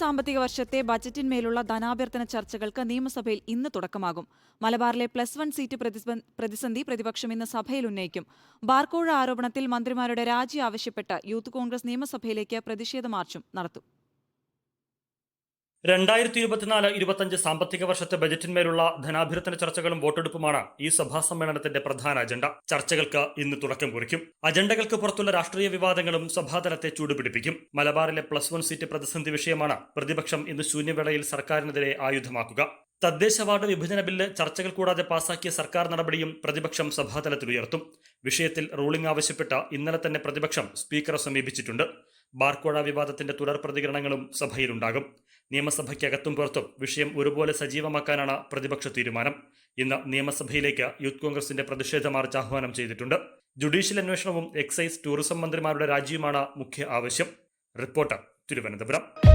സാമ്പത്തിക വർഷത്തെ ബജറ്റിന്മേലുള്ള ധനാഭ്യർത്ഥന ചർച്ചകൾക്ക് നിയമസഭയിൽ ഇന്ന് തുടക്കമാകും. മലബാറിലെ പ്ലസ് വൺ സീറ്റ് പ്രതിസന്ധി പ്രതിപക്ഷം ഇന്ന് സഭയിൽ ഉന്നയിക്കും. ബാർക്കോഴ ആരോപണത്തിൽ മന്ത്രിമാരുടെ രാജി ആവശ്യപ്പെട്ട് യൂത്ത് കോൺഗ്രസ് നിയമസഭയിലേക്ക് പ്രതിഷേധ മാർച്ചും നടത്തും. രണ്ടായിരത്തി ഇരുപത്തിനാല് ഇരുപത്തഞ്ച് സാമ്പത്തിക വർഷത്തെ ബജറ്റിന്മേലുള്ള ധനാഭ്യർത്ഥന ചർച്ചകളും വോട്ടെടുപ്പുമാണ് ഈ സഭാ സമ്മേളനത്തിന്റെ പ്രധാന അജണ്ട. ചർച്ചകൾക്ക് ഇന്ന് തുടക്കം കുറിക്കും. അജണ്ടകൾക്ക് പുറത്തുള്ള രാഷ്ട്രീയ വിവാദങ്ങളും സഭാതലത്തെ ചൂടുപിടിപ്പിക്കും. മലബാറിലെ പ്ലസ് വൺ സീറ്റ് പ്രതിസന്ധി വിഷയമാണ് പ്രതിപക്ഷം ഇന്ന് ശൂന്യവേളയിൽ സർക്കാരിനെതിരെ ആയുധമാക്കുക. തദ്ദേശ വാർഡ് വിഭജന ബില്ല് ചർച്ചകൾ കൂടാതെ പാസാക്കിയ സർക്കാർ നടപടിയും പ്രതിപക്ഷം സഭാതലത്തിൽ ഉയർത്തും. വിഷയത്തിൽ റൂളിംഗ് ആവശ്യപ്പെട്ട് ഇന്നലെ തന്നെ പ്രതിപക്ഷം സ്പീക്കറെ സമീപിച്ചിട്ടുണ്ട്. ബാർക്കോഴ വിവാദത്തിന്റെ തുടർ പ്രതികരണങ്ങളും സഭയിലുണ്ടാകും. നിയമസഭയ്ക്കകത്തും പുറത്തും വിഷയം ഒരുപോലെ സജീവമാക്കാനാണ് പ്രതിപക്ഷ തീരുമാനം. ഇന്ന് നിയമസഭയിലേക്ക് യൂത്ത് കോൺഗ്രസിന്റെ പ്രതിഷേധ മാർച്ച് ആഹ്വാനം ചെയ്തിട്ടുണ്ട്. ജുഡീഷ്യൽ അന്വേഷണവും എക്സൈസ് ടൂറിസം മന്ത്രിമാരുടെ രാജിയുമാണ് മുഖ്യ ആവശ്യം. റിപ്പോർട്ടർ തിരുവനന്തപുരം.